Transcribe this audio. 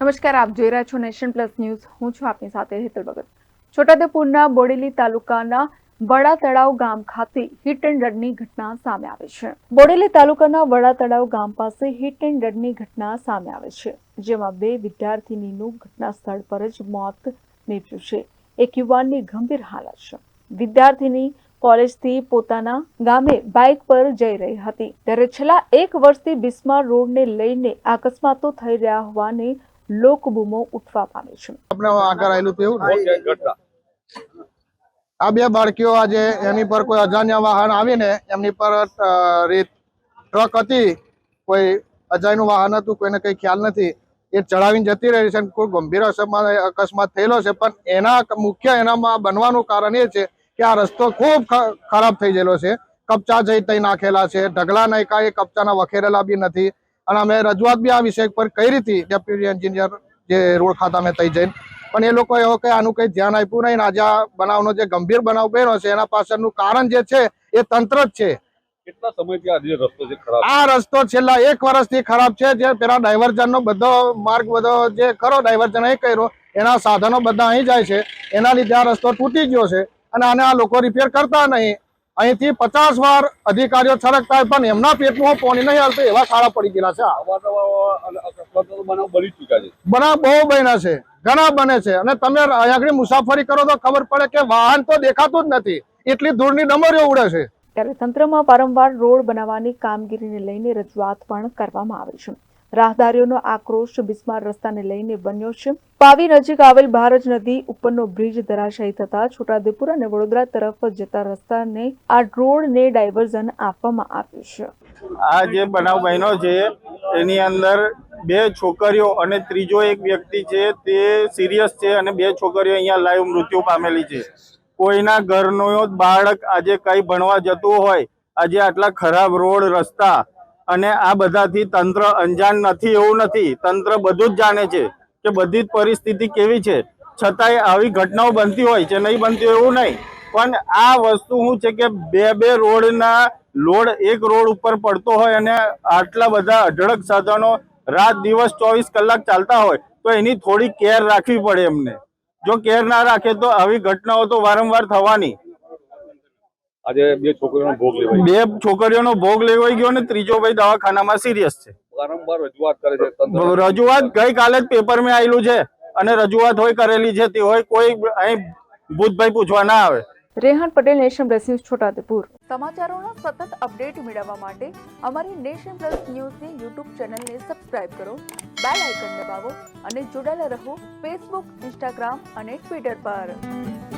નમસ્કાર, આપ જોઈ રહ્યા છો નેશન પ્લસ ન્યૂઝ. હું છું આપની સાથે હેતલ ભગત. છોટાઉદેપુરના બોડેલી તાલુકાના વડા તળાવ ગામ ખાતે હિટ એન્ડ રનની ઘટના સામે આવે છે. બોડેલી તાલુકાના વડા તળાવ ગામ પાસે હિટ એન્ડ રનની ઘટના સામે આવે છે, જેમાં બે વિદ્યાર્થીનીનું ઘટના સ્થળ પર જ મોત નીપજ્યું છે. એક યુવાનની ગંભીર હાલત છે. વિદ્યાર્થીની કોલેજથી પોતાના ગામે બાઇક પર જઈ રહી હતી. ત્યારે છેલ્લા એક વર્ષથી બિસ્માર રોડને લઈને અકસ્માતો થઈ રહ્યા હોવાની લોકબૂમો ઉઠવા પામે છે આપણે આગળ આવેલું તેવું ને. ઓકે, ઘટના. આ બે બાળકીઓ આજે એની પર કોઈ અજાણ્યા વાહન આવીને એમની પર રીત ટ્રક હતી કોઈ અજાણ્યું વાહન હતું કોઈને કઈ ખ્યાલ નથી એ ચડાવીને જતી રહી છે કોઈ ગંભીર અકસ્માત અકસ્માત થયેલો છે પણ એના મુખ્ય એનામાં બનવાનું કારણ એ છે કે આ રસ્તો ખૂબ ખરાબ થઈ ગયેલો છે કપચા જઈ તઈ નાખેલા છે ઢગલા નાખ્યા એ કપચાના વખેરેલા બી નથી અને અમે રજૂઆત બી આ વિષય પર કરી હતી ડેપ્યુટી એન્જિનિયર જે રોડ ખાતા મેં તઈ જઈને. પણ એ લોકો એવો કઈ આનું કઈ ધ્યાન આપ્યું નહીં આજે આ બનાવનો જે ગંભીર બનાવ બન્યો છે એના પાછળનું કારણ જે છે એ તંત્ર જ છે. કેટલા સમયથી આ રસ્તો છે ખરાબ આ રસ્તો છેલ્લા એક વર્ષથી ખરાબ છે જે પેલા ડાયવર્ઝન નો બધો માર્ગ બધો જે ખરો ડાયવર્ઝન અહીં કર્યો એના સાધનો બધા અહીં જાય છે. એના લીધે આ રસ્તો તૂટી ગયો છે અને આને આ લોકો રિપેર કરતા નહીં. અહીંથી પચાસ વાર અધિકારીઓ છલકતા પણ એમના પેટમાં પાણી નહીં હાલતું, એવા શાળા પડી ગયેલા છે બનાવ બહુ બન્યા છે, ઘણા બને છે. અને તમે આગળ મુસાફરી કરો તો ખબર પડે કે વાહન તો દેખાતું જ નથી, એટલી દૂરની ડમરીઓ ઉડે છે. ત્યારે તંત્રમાં વારંવાર રોડ બનાવવાની કામગીરીને લઈને રજૂઆત પણ કરવામાં આવી છે. રાહદારીઓનો આક્રોશ બિસ્માર રસ્તાને લઈને બન્યો છે. પાવી નજીક આવેલ ભારજ નદી ઉપરનો બ્રિજ ધરાશાયી થતા છોટાઉદેપુર અને વડોદરા તરફ જતા રસ્તાને આ રોડને ડાયવર્ઝન આપવામાં આવ્યું છે. આ જે બનાવ બન્યો છે, એની અંદર બે છોકરીઓ અને ત્રીજો એક વ્યક્તિ છે, તે સિરિયસ છે અને બે છોકરીઓ અહીંયા લાઈવ મૃત્યુ પામેલી છે. કોઈના ઘરનો બાળક આજે કઈ ભણવા જતું હોય, આજે આટલા ખરાબ રોડ રસ્તા અને આ બધાથી તંત્ર અંજાન નથી, એવું નથી. તંત્ર બધું જ જાણે છે કે બધી જ પરિસ્થિતિ કેવી છે. છતાંય આવી ઘટનાઓ બનતી હોય છે, નહીં બનતી હોય એવું નહીં. પણ આ વસ્તુ શું છે કે બે બે રોડના લોડ એક રોડ ઉપર પડતો હોય અને આટલા બધા અઢળક સાધનો રાત દિવસ ચોવીસ કલાક ચાલતા હોય, તો એની થોડી કેર રાખવી પડે એમને. જો કેર ના રાખે તો આવી ઘટનાઓ તો વારંવાર થવાની. આજે બે છોકરીઓનો ભોગ લેવાય બે છોકરીઓનો ભોગ લેવાઈ ગયો અને ત્રીજો ભાઈ દવાખાનામાં સિરિયસ છે. વારંવાર રજૂઆત કરે છે રજૂઆત ગઈકાલે જ પેપરમાં આવેલું છે અને રજૂઆત હોય કરેલી છે તે હોય કોઈ અહીં ભૂતભાઈ પૂછવા ના આવે. Rehan Patel nation plus news Chhotaudepur. સમાચારોનો સતત અપડેટ મેળવવા માટે અમારી નેશન પ્લસ ન્યૂઝની યુટ્યુબ ચેનલને સબસ્ક્રાઇબ કરો બેલ આઇકન દબાવો અને જોડાયેલા રહો ફેસબુક ઇન્સ્ટાગ્રામ અને ટ્વિટર પર.